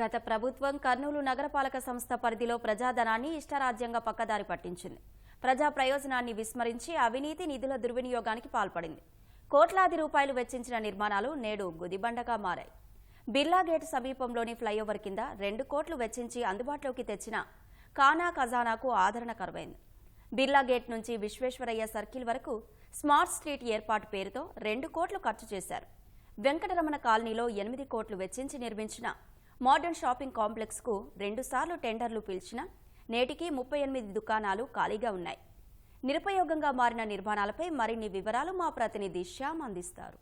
గత ప్రభుత్వం కర్నూలు నగరపాలక సంస్థ పరిధిలో ప్రజాధనాన్ని ఇష్టారాజ్యంగా పక్కదారి పట్టించింది. ప్రజా ప్రయోజనాన్ని విస్మరించి అవినీతి నిధుల దుర్వినియోగానికి పాల్పడింది. కోట్లాది రూపాయలు వెచ్చించిన నిర్మాణాలు నేడు గుదిబండగా మారాయి. బిర్లా గేట్ సమీపంలోని ఫ్లైఓవర్ కింద రెండు కోట్లు వెచ్చించి అందుబాటులోకి తెచ్చిన కానా ఖజానాకు ఆదరణ కరువైంది. బిర్లా గేట్ నుంచి విశ్వేశ్వరయ్య సర్కిల్ వరకు స్మార్ట్ స్ట్రీట్ ఏర్పాటు పేరుతో రెండు కోట్లు ఖర్చు చేశారు. వెంకటరమణ కాలనీలో ఎనిమిది కోట్లు వెచ్చించి నిర్మించిన మోడర్న్ షాపింగ్ కాంప్లెక్స్కు రెండుసార్లు టెండర్లు పిలిచినా నేటికి ముప్పై ఎనిమిది దుకాణాలు ఖాళీగా ఉన్నాయి. నిరుపయోగంగా మారిన నిర్మాణాలపై మరిన్ని వివరాలు మా ప్రతినిధి శ్యామ్ అందిస్తారు.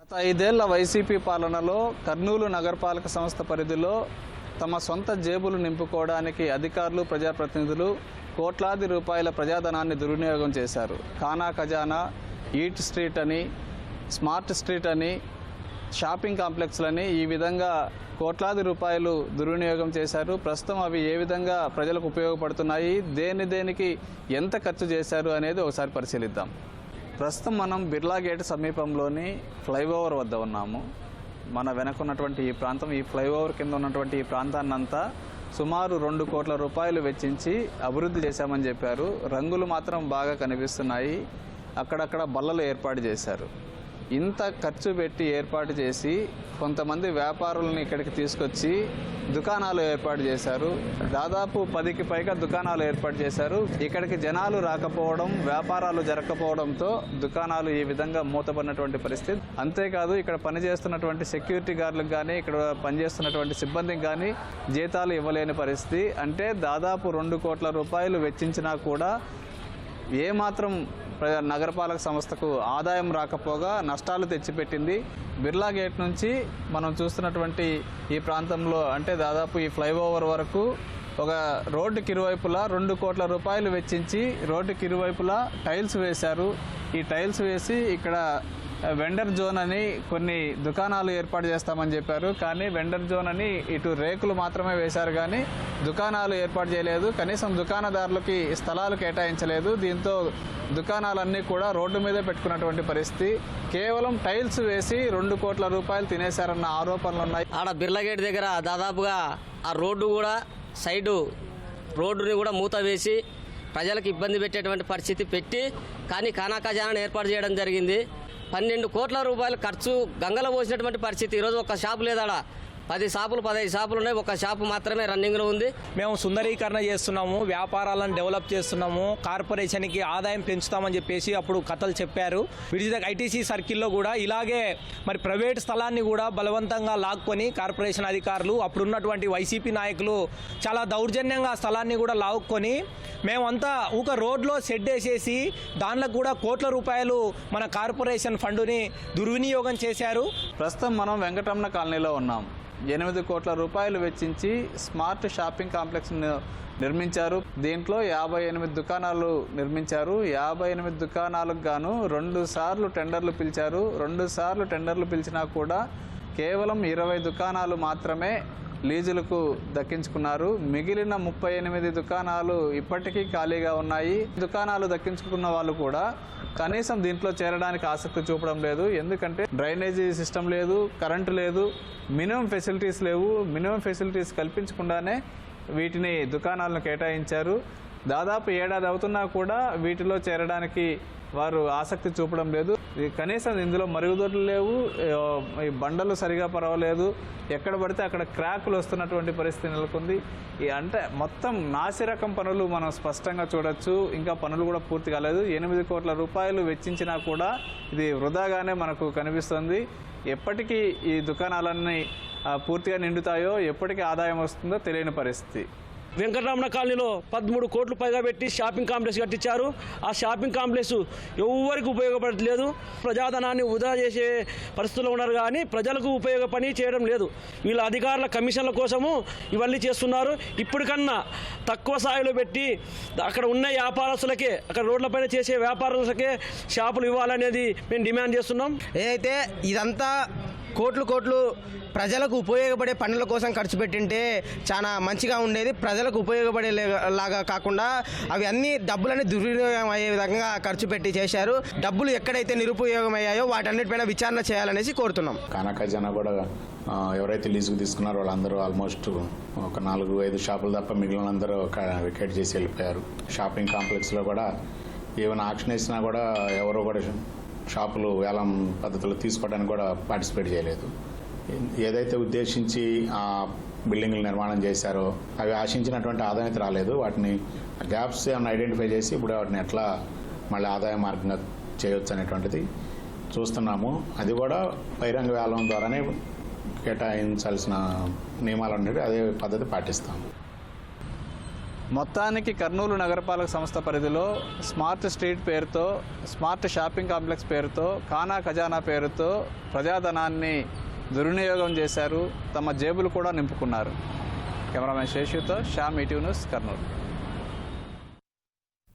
గత ఐదేళ్ళ వైసీపీ పాలనలో కర్నూలు నగరపాలక సంస్థ పరిధిలో తమ సొంత జేబులు నింపుకోవడానికి అధికారులు ప్రజాప్రతినిధులు కోట్లాది రూపాయల ప్రజాధనాన్ని దుర్వినియోగం చేశారు. ఖానా ఖజానా ఈట్ స్ట్రీట్ అని స్మార్ట్ స్ట్రీట్ అని షాపింగ్ కాంప్లెక్స్లని ఈ విధంగా కోట్లాది రూపాయలు దుర్వినియోగం చేశారు. ప్రస్తుతం అవి ఏ విధంగా ప్రజలకు ఉపయోగపడుతున్నాయి? దేని దేనికి ఎంత ఖర్చు చేశారు అనేది ఒకసారి పరిశీలిద్దాం. ప్రస్తుతం మనం బిర్లా గేట్ సమీపంలోని ఫ్లైఓవర్ వద్ద ఉన్నాము. మన వెనకున్నటువంటి ఈ ప్రాంతం ఈ ఫ్లైఓవర్ కింద ఉన్నటువంటి ఈ ప్రాంతాన్నంతా సుమారు రెండు కోట్ల రూపాయలు వెచ్చించి అభివృద్ధి చేశామని చెప్పారు. రంగులు మాత్రం బాగా కనిపిస్తున్నాయి. అక్కడక్కడ బల్లలు ఏర్పాటు చేశారు. ఇంత ఖర్చు పెట్టి ఏర్పాటు చేసి కొంతమంది వ్యాపారులను ఇక్కడికి తీసుకొచ్చి దుకాణాలు ఏర్పాటు చేశారు. దాదాపు పదికి పైగా దుకాణాలు ఏర్పాటు చేశారు. ఇక్కడికి జనాలు రాకపోవడం వ్యాపారాలు జరగకపోవడంతో దుకాణాలు ఈ విధంగా మూతపడినటువంటి పరిస్థితి. అంతేకాదు ఇక్కడ పనిచేస్తున్నటువంటి సెక్యూరిటీ గార్డులకు కానీ ఇక్కడ పనిచేస్తున్నటువంటి సిబ్బందికి కానీ జీతాలు ఇవ్వలేని పరిస్థితి. అంటే దాదాపు రెండు కోట్ల రూపాయలు వెచ్చించినా కూడా ఏమాత్రం నగరపాలక సంస్థకు ఆదాయం రాకపోగా నష్టాలు తెచ్చిపెట్టింది. బిర్లా గేట్ నుంచి మనం చూస్తున్నటువంటి ఈ ప్రాంతంలో అంటే దాదాపు ఈ ఫ్లైఓవర్ వరకు ఒక రోడ్డుకి ఇరువైపులా రెండు కోట్ల రూపాయలు వెచ్చించి రోడ్డుకి ఇరువైపులా టైల్స్ వేశారు. ఈ టైల్స్ వేసి ఇక్కడ వెండర్ జోన్ అని కొన్ని దుకాణాలు ఏర్పాటు చేస్తామని చెప్పారు. కానీ వెండర్ జోన్ అని ఇటు రేకులు మాత్రమే వేశారు. కానీ దుకాణాలు ఏర్పాటు చేయలేదు. కనీసం దుకాణదారులకి స్థలాలు కేటాయించలేదు. దీంతో దుకాణాలన్నీ కూడా రోడ్డు మీదే పెట్టుకున్నటువంటి పరిస్థితి. కేవలం టైల్స్ వేసి రెండు కోట్ల రూపాయలు తినేశారన్న ఆరోపణలు ఉన్నాయి. ఆడ బిర్లగేట్ దగ్గర దాదాపుగా ఆ రోడ్డు కూడా సైడు రోడ్డుని కూడా మూత వేసి ప్రజలకు ఇబ్బంది పెట్టేటువంటి పరిస్థితి పెట్టి కానీ కానాకాజానాన్ని ఏర్పాటు చేయడం జరిగింది. పన్నెండు కోట్ల రూపాయలు ఖర్చు గంగలో పోసినటువంటి పరిస్థితి. ఈరోజు ఒక షాపు లేదా పది షాపులు పదహైదు షాపులు ఉన్నాయి. ఒక షాపు మాత్రమే రన్నింగ్లో ఉంది. మేము సుందరీకరణ చేస్తున్నాము వ్యాపారాలను డెవలప్ చేస్తున్నాము కార్పొరేషన్కి ఆదాయం పెంచుతామని చెప్పేసి అప్పుడు కథలు చెప్పారు. విడిజిత ఐటీసీ సర్కిల్లో కూడా ఇలాగే మరి ప్రైవేట్ స్థలాన్ని కూడా బలవంతంగా లాక్కొని కార్పొరేషన్ అధికారులు అప్పుడున్నటువంటి వైసీపీ నాయకులు చాలా దౌర్జన్యంగా ఆ స్థలాన్ని కూడా లాక్కొని మేమంతా ఒక రోడ్లో షెడ్ వేసేసి దాంట్లో కూడా కోట్ల రూపాయలు మన కార్పొరేషన్ ఫండుని దుర్వినియోగం చేశారు. ప్రస్తుతం మనం వెంకటరమణ కాలనీలో ఉన్నాం. ఎనిమిది కోట్ల రూపాయలు వెచ్చించి స్మార్ట్ షాపింగ్ కాంప్లెక్స్ నిర్మించారు. దీంట్లో యాభై ఎనిమిది దుకాణాలు నిర్మించారు. యాభై ఎనిమిది దుకాణాలకు గాను రెండు సార్లు టెండర్లు పిలిచారు. రెండు సార్లు టెండర్లు పిలిచినా కూడా కేవలం ఇరవై దుకాణాలు మాత్రమే లీజులకు దక్కించుకున్నారు. మిగిలిన ముప్పై ఎనిమిది దుకాణాలు ఇప్పటికీ ఖాళీగా ఉన్నాయి. దుకాణాలు దక్కించుకున్న వాళ్ళు కూడా కనీసం దీంట్లో చేరడానికి ఆసక్తి చూపడం లేదు. ఎందుకంటే డ్రైనేజీ సిస్టమ్ లేదు కరెంటు లేదు మినిమం ఫెసిలిటీస్ లేవు. మినిమం ఫెసిలిటీస్ కల్పించకుండానే వీటిని దుకాణాలను కేటాయించారు. దాదాపు ఏడాది అవుతున్నా కూడా వీటిలో చేరడానికి వారు ఆసక్తి చూపడం లేదు. కనీసం ఇందులో మరుగుదొడ్లు లేవు. ఈ బండలు సరిగా పర్వాలేదు. ఎక్కడ పడితే అక్కడ క్రాకులు వస్తున్నటువంటి పరిస్థితి నెలకొంది. ఈ అంటే మొత్తం నాసిరకం పనులు మనం స్పష్టంగా చూడొచ్చు. ఇంకా పనులు కూడా పూర్తి కాలేదు. ఎనిమిది కోట్ల రూపాయలు వెచ్చించినా కూడా ఇది వృధాగానే మనకు కనిపిస్తుంది. ఎప్పటికీ ఈ దుకాణాలన్నీ పూర్తిగా నిండుతాయో ఎప్పటికీ ఆదాయం వస్తుందో తెలియని పరిస్థితి. వెంకటరమణ కాలనీలో పదమూడు కోట్లు పైగా పెట్టి షాపింగ్ కాంప్లెక్స్ కట్టించారు. ఆ షాపింగ్ కాంప్లెక్స్ ఎవరికి ఉపయోగపడట్లేదు. ప్రజాధనాన్ని వృధా చేసే పరిస్థితుల్లో ఉన్నారు కానీ ప్రజలకు ఉపయోగపని చేయడం లేదు. వీళ్ళ అధికారుల కమిషన్ల కోసము ఇవన్నీ చేస్తున్నారు. ఇప్పటికన్నా తక్కువ స్థాయిలో పెట్టి అక్కడ ఉన్న వ్యాపారస్తులకే అక్కడ రోడ్లపైన చేసే వ్యాపారస్తులకే షాపులు ఇవ్వాలనేది మేము డిమాండ్ చేస్తున్నాం. ఏదైతే ఇదంతా కోట్లు కోట్లు ప్రజలకు ఉపయోగపడే పనుల కోసం ఖర్చు పెట్టింటే చాలా మంచిగా ఉండేది. ప్రజలకు ఉపయోగపడే లాగా కాకుండా అవి అన్ని డబ్బులని దుర్వినియోగం అయ్యే విధంగా ఖర్చు పెట్టి చేశారు. డబ్బులు ఎక్కడైతే నిరుపయోగం అయ్యాయో వాటన్నిటిపైన విచారణ చేయాలనేసి కోరుతున్నాం. కానక జన కూడా ఎవరైతే లీజుకు తీసుకున్నారో వాళ్ళందరూ ఆల్మోస్ట్ ఒక నాలుగు ఐదు షాపులు తప్ప మిగిలిన అందరూ వికెట్ చేసి వెళ్ళిపోయారు. షాపింగ్ కాంప్లెక్స్లో కూడా ఏమైనా ఆక్షన్ వేసినా కూడా ఎవరు కూడా షాపులు వేలం పద్ధతిలో తీసుకోవడానికి కూడా పార్టిసిపేట్ చేయలేదు. ఏదైతే ఉద్దేశించి ఆ బిల్డింగ్లు నిర్మాణం చేశారో అవి ఆశించినటువంటి ఆదాయం అయితే రాలేదు. వాటిని గ్యాప్స్ ఏమైనా ఐడెంటిఫై చేసి ఇప్పుడు వాటిని ఎట్లా మళ్ళీ ఆదాయ మార్గంగా చేయొచ్చు అనేటువంటిది చూస్తున్నాము. అది కూడా బహిరంగ వేలం ద్వారానే కేటాయించాల్సిన నియమాలు ఉండేవి అదే పద్ధతి పాటిస్తాము. మొత్తానికి కర్నూలు నగరపాలక సంస్థ పరిధిలో స్మార్ట్ స్ట్రీట్ పేరుతో స్మార్ట్ షాపింగ్ కాంప్లెక్స్ పేరుతో ఖానా ఖజానా పేరుతో ప్రజాధనాన్ని దుర్వినియోగం చేశారు. తమ జేబులు కూడా నింపుకున్నారు. కెమెరామెన్ శేషుతో శ్యామ్ ఈటీవ్ న్యూస్ కర్నూలు.